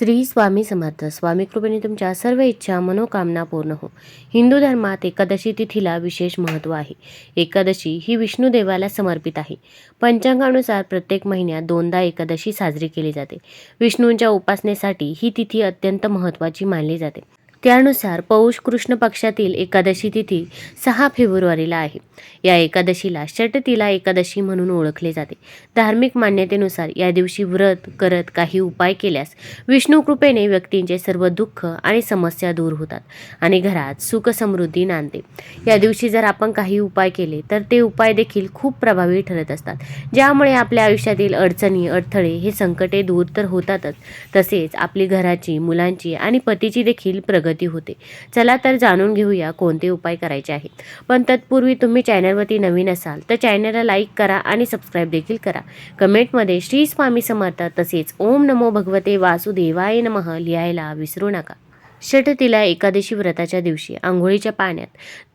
श्री स्वामी समर्थ. स्वामी कृपेने तुमच्या सर्व इच्छा मनोकामना पूर्ण हो. हिंदू धर्मात एकादशी तिथीला विशेष महत्त्व आहे. एकादशी ही विष्णू देवाला समर्पित आहे. पंचांगानुसार प्रत्येक महिन्यात दोनदा एकादशी साजरी केली जाते. विष्णूंच्या उपासनेसाठी ही तिथी अत्यंत महत्त्वाची मानली जाते. त्यानुसार पौष कृष्ण पक्षातील एकादशी तिथी सहा फेब्रुवारीला आहे. या एकादशीला षटतिला एकादशी म्हणून ओळखले जाते. धार्मिक मान्यतेनुसार या दिवशी व्रत करत काही उपाय केल्यास विष्णू कृपेने व्यक्तींचे सर्व दुःख आणि समस्या दूर होतात आणि घरात सुख समृद्धी नांदते. या दिवशी जर आपण काही उपाय केले तर ते उपाय देखील खूप प्रभावी ठरत असतात. ज्यामुळे आपल्या आयुष्यातील अडचणी अडथळे हे संकटे दूर तर होतातच. तसेच आपली घराची मुलांची आणि पतीची देखील प्रगती होते. चला तर जाणून घेऊया कोणते उपाय करायचे आहेत. पण तत्पूर्वी तुम्ही चॅनलवरती नवीन असाल तर चॅनलला लाईक करा आणि सबस्क्राईब देखील करा. कमेंटमध्ये श्री स्वामी समर्थ तसेच ओम नमो भगवते वासुदेवाय नमः लिहायला विसरू नका. षटतिला एकादशी व्रताच्या दिवशी आंघोळीच्या पाण्यात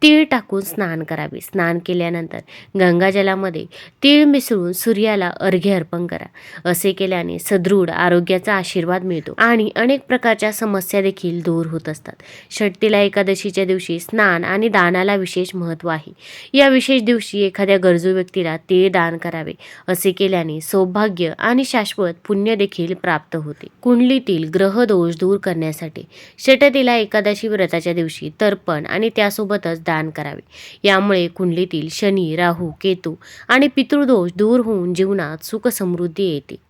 तीळ टाकून स्नान करावे. स्नान केल्यानंतर गंगाजलामध्ये तीळ मिसळून सूर्याला अर्घ्य अर्पण करा. असे केल्याने सदृढ आरोग्याचा आशीर्वाद मिळतो आणि अनेक प्रकारच्या समस्या देखील दूर होत असतात. षटतिला एकादशीच्या दिवशी स्नान आणि दानाला विशेष महत्त्व आहे. या विशेष दिवशी एखाद्या गरजू व्यक्तीला तीळ दान करावे. असे केल्याने सौभाग्य आणि शाश्वत पुण्य देखील प्राप्त होते. कुंडलीतील ग्रह दोष दूर करण्यासाठी षटतिला एकादशी व्रताच्या दिवशी तर्पण आणि त्यासोबतच दान करावे. यामुळे कुंडलीतील शनी राहू केतू आणि पितृदोष दूर होऊन जीवनात सुख समृद्धी येते.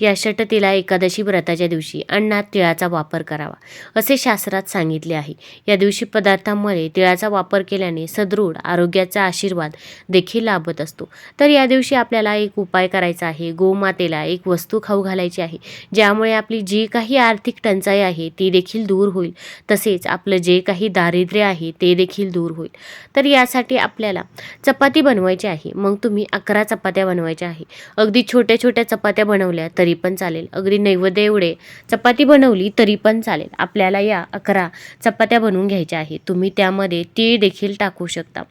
या षटतिला एकादशी व्रताच्या दिवशी अन्नात तिळाचा वापर करावा असे शास्त्रात सांगितले आहे. या दिवशी पदार्थांमध्ये तिळाचा वापर केल्याने सदृढ आरोग्याचा आशीर्वाद देखील लाभत असतो. तर या दिवशी आपल्याला एक उपाय करायचा आहे. गोमातेला एक वस्तू खाऊ घालायची आहे. ज्यामुळे आपली जी काही आर्थिक टंचाई आहे ती देखील दूर होईल. तसेच आपलं जे काही दारिद्र्य आहे ते देखील दूर होईल. तर यासाठी आपल्याला चपाती बनवायची आहे. मग तुम्ही अकरा चपात्या बनवायच्या आहे. अगदी छोट्या छोट्या चपात्या बनवल्या तर पण चालेल. अगदी नैवेद्य एवढे. चपाती बनवली तरी पण चालेल. आपल्याला या अकरा चपात्या बनवून घ्यायच्या आहे तुम्ही त्यामध्ये तीळ देखील टाकू शकता.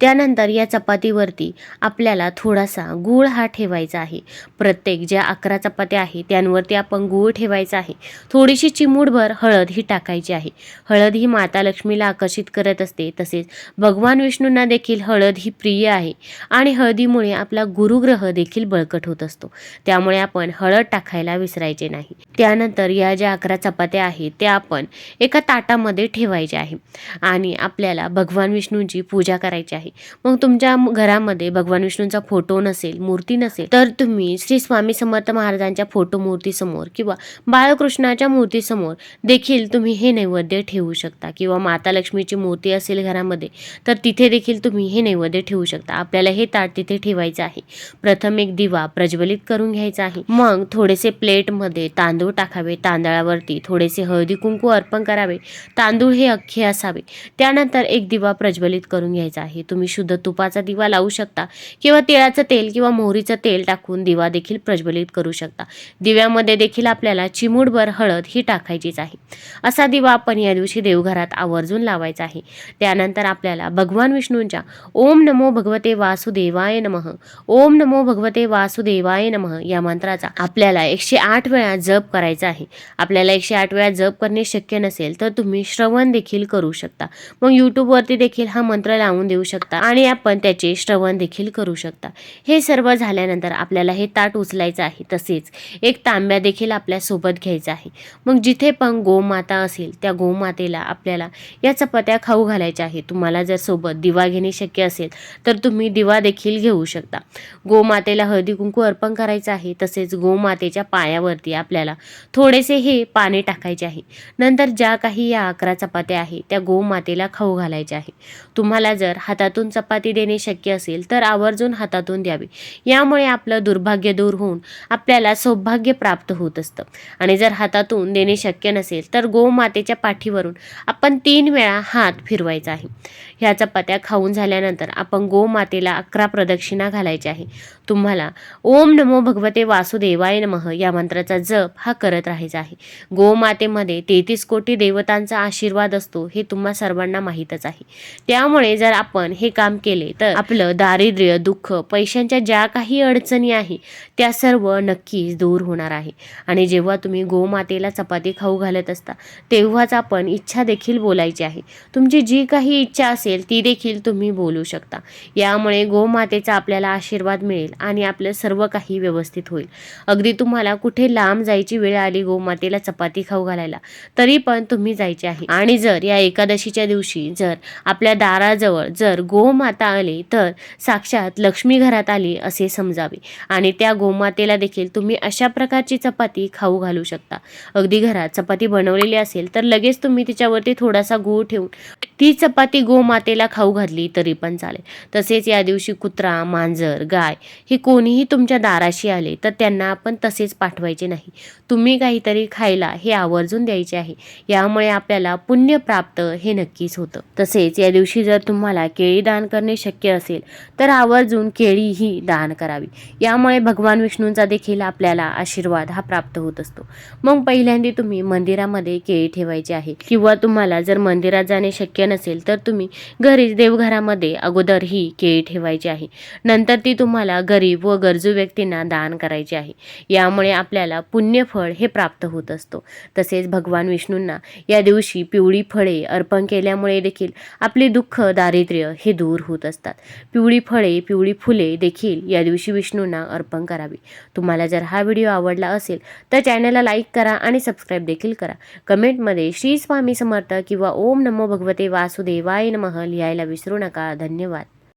त्यानंतर या चपातीवरती आपल्याला थोडासा गूळ हा ठेवायचा आहे. प्रत्येक ज्या अकरा चपात्या आहे त्यांवरती आपण गूळ ठेवायचा आहे. थोडीशी चिमूटभर हळद ही टाकायची आहे. हळद ही माता लक्ष्मीला आकर्षित करत असते. तसेच भगवान विष्णूंना देखील हळद ही प्रिय आहे. आणि हळदीमुळे आपला गुरुग्रह देखील बळकट होत असतो. त्यामुळे आपण हळद टाकायला विसरायचे नाही. त्यानंतर या ज्या अकरा चपात्या आहेत त्या आपण एका ताटामध्ये ठेवायच्या आहे. आणि आपल्याला भगवान विष्णूंची पूजा करायची आहे. मग तुमच्या घरामध्ये भगवान विष्णूंचा फोटो नसेल मूर्ती नसेल तर तुम्ही श्री स्वामी समर्थ महाराजांच्या फोटो मूर्तीसमोर किंवा बाळकृष्णाच्या मूर्तीसमोर देखील तुम्ही हे नैवेद्य ठेवू शकता. किंवा माता लक्ष्मीची मूर्ती असेल घरामध्ये तर तिथे देखील तुम्ही हे नैवेद्य ठेवू शकता. आपल्याला हे ताट तिथे ठेवायचं आहे. प्रथम एक दिवा प्रज्वलित करून घ्यायचा आहे. मग थोडेसे प्लेटमध्ये तांदूळ टाकावे तांदळावरती थोडेसे हळदी कुंकू अर्पण करावे. तांदूळ हे अख्खे असावे. त्यानंतर एक दिवा प्रज्वलित करून घ्यायचा आहे. तुम्ही शुद्ध तुपाचा दिवा लावू शकता किंवा तिळाचं तेल किंवा मोहरीचं तेल टाकून दिवा देखील प्रज्वलित करू शकता. दिव्यामध्ये देखील आपल्याला चिमूडभर हळद ही टाकायचीच आहे. असा दिवा आपण या दिवशी देवघरात आवर्जून लावायचा आहे. त्यानंतर आपल्याला भगवान विष्णूंच्या ओम नमो भगवते वासुदेवाय नमः ओम नमो भगवते वासुदेवाय नमः या मंत्राचा आपल्याला एकशे आठ वेळा जप करायचा आहे. आपल्याला एकशे आठ वेळा जप करणे शक्य नसेल तर तुम्ही श्रवण देखील करू शकता. मग यूट्यूबवरती देखील हा मंत्र लावून देऊ शकता आणि आपण त्याचे श्रवण देखील करू शकता. हे सर्व झाल्यानंतर आपल्याला हे ताट उचलायचं आहे. तसेच एक तांब्या देखील आपल्यासोबत घ्यायचा आहे. मग जिथे पण गोमाता असेल त्या गोमातेला आपल्याला या चपात्या खाऊ घालायच्या आहे तुम्हाला जर सोबत दिवा घेणे शक्य असेल तर तुम्ही दिवा देखील घेऊ शकता. गोमातेला हळदी कुंकू अर्पण करायचं आहे. तसेच गोमातेच्या पायावरती आपल्याला थोडेसे हे पाणी टाकायचे आहे. नंतर ज्या काही या अकरा चपात्या आहे त्या गोमातेला खाऊ घालायच्या आहे. तुम्हाला जर हातातून चपाती देणे शक्य असेल तर आवर्जून हातातून द्यावी. यामुळे आपलं दुर्भाग्य दूर होऊन आपल्याला सौभाग्य प्राप्त होत असतं. आणि जर हातातून देणे शक्य नसेल तर गोमातेच्या पाठीवरून आपण तीन वेळा हात फिरवायचा आहे. ह्या चपात्या खाऊन झाल्यानंतर आपण गोमातेला अकरा प्रदक्षिणा घालायच्या आहे. तुम्हाला ओम नमो भगवते वासुदेवाय नमः या मंत्राचा जप हा करत राहायचा आहे. गोमातेमध्ये तेहतीस कोटी देवतांचा आशीर्वाद असतो हे तुम्हा सर्वांना माहीतच आहे. त्यामुळे जर आपण हे काम केले तर आपलं दारिद्र्य दुःख पैशांच्या ज्या काही अडचणी आहे त्या सर्व नक्कीच दूर होणार आहे. आणि जेव्हा तुम्ही गोमातेला चपाती खाऊ घालत असता तेव्हाच आपण इच्छा देखील बोलायची आहे. तुमची जी काही इच्छा असेल ती देखील तुम्ही बोलू शकता. यामुळे गोमातेचा आपल्याला आशीर्वाद मिळेल आणि आपलं सर्व काही व्यवस्थित होईल. अगदी अगदी तुम्हाला कुठे लांब जायची वेळ आली गोमातेला चपाती खाऊ घालायला तरी पण तुम्ही जायचे आहे. आणि जर या एकादशीच्या दिवशी जर आपल्या दाराजवळ जर गोमाता आली तर साक्षात लक्ष्मी घरात आली असे समजावे. आणि त्या गोमातेला देखील तुम्ही अशा प्रकारची चपाती खाऊ घालू शकता. अगदी घरात चपाती बनवलेली असेल तर लगेच तुम्ही तिच्यावरती थोडासा गूळ ठेवून ती चपाती गोमातेला खाऊ घातली तरी पण चालेल. तसेच या दिवशी कुत्रा मांजर गाय हे कोणीही तुमच्या दाराशी आले तर त्यांना आपण तसेच पाठवायचे नाही. तुम्ही काहीतरी खायला हे आवर्जून द्यायचे आहे. यामुळे आपल्याला पुण्य प्राप्त हे नक्कीच होतं. तसेच या दिवशी जर तुम्हाला केळी दान करणे शक्य असेल तर आवर्जून केळी ही दान करावी. यामुळे भगवान विष्णूंचा देखील आपल्याला आशीर्वाद हा प्राप्त होत असतो. मग पहिल्यांदा तुम्ही मंदिरामध्ये केळी ठेवायची आहे. किंवा तुम्हाला जर मंदिरात जाणे शक्य नसेल तर तुम्ही घरीच देवघरामध्ये अगोदर ही केळी ठेवायची आहे. नंतर ती तुम्हाला गरीब व गरजू व्यक्तींना दान करायची आहे. यामुळे आपल्याला पुण्यफळ हे प्राप्त होत असतो. तसेच भगवान विष्णूंना या दिवशी पिवळी फळे अर्पण केल्यामुळे देखील आपले दुःख दारिद्र्य हे दूर होत असतात. पिवळी फळे पिवळी फुले देखील या दिवशी विष्णूंना अर्पण करावी. तुम्हाला जर हा व्हिडिओ आवडला असेल तर चॅनलला लाईक करा आणि सबस्क्राईब देखील करा. कमेंटमध्ये श्री स्वामी समर्थ किंवा ओम नमो भगवते वासुदेवाय नमः लिहायला विसरू नका. धन्यवाद.